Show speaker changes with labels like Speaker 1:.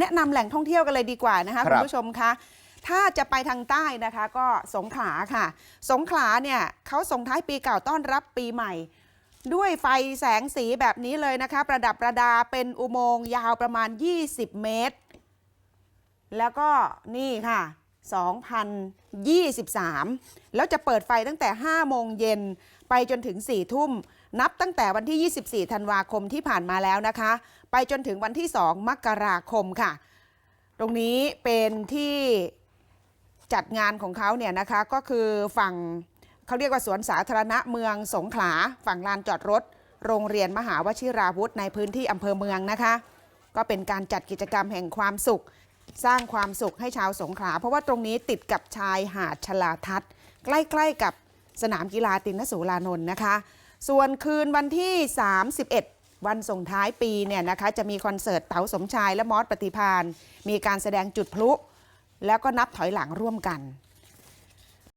Speaker 1: แนะนำแหล่งท่องเที่ยวกันเลยดีกว่านะคะ
Speaker 2: ครั
Speaker 1: คุณ
Speaker 2: บ
Speaker 1: ผู้ชมคะถ้าจะไปทางใต้นะคะก็สงขลาค่ะ สงขลาเนี่ยเขาส่งท้ายปีเก่าต้อนรับปีใหม่ ด้วยไฟแสงสีแบบนี้เลยนะคะ ประดับประดาเป็นอุโมงค์ยาวประมาณ 20 เมตร แล้วก็นี่ค่ะ 2023 แล้วจะเปิดไฟตั้งแต่ 5 โมงเย็นไปจนถึง 4 ทุ่ม นับตั้งแต่วันที่ 24 ธันวาคมที่ผ่านมาแล้วนะคะ ไปจนถึงวันที่ 2 มกราคมค่ะ ตรงนี้เป็นที่จัดงานของเขาเนี่ยนะคะ ก็คือฝั่งเขาเรียกว่าสวนสาธารณะเมืองสงขลา ฝั่งลานจอดรถ โรงเรียนมหาวชิราวุธในพื้นที่อำเภอเมืองนะคะ ก็เป็นการจัดกิจกรรมแห่งความสุข สร้างความสุขให้ชาวสงขลา เพราะว่าตรงนี้ติดกับชายหาดชลาทัศน์ใกล้ๆกับสนามกีฬาตินสุรานนท์นะคะ ส่วนคืนวันที่ 31 วันส่งท้ายปีเนี่ยนะคะจะมีคอนเสิร์ตเต๋าสมชายและมอสปฏิพานมีการแสดงจุดพลุ แล้วก็นับถอยหลังร่วมกัน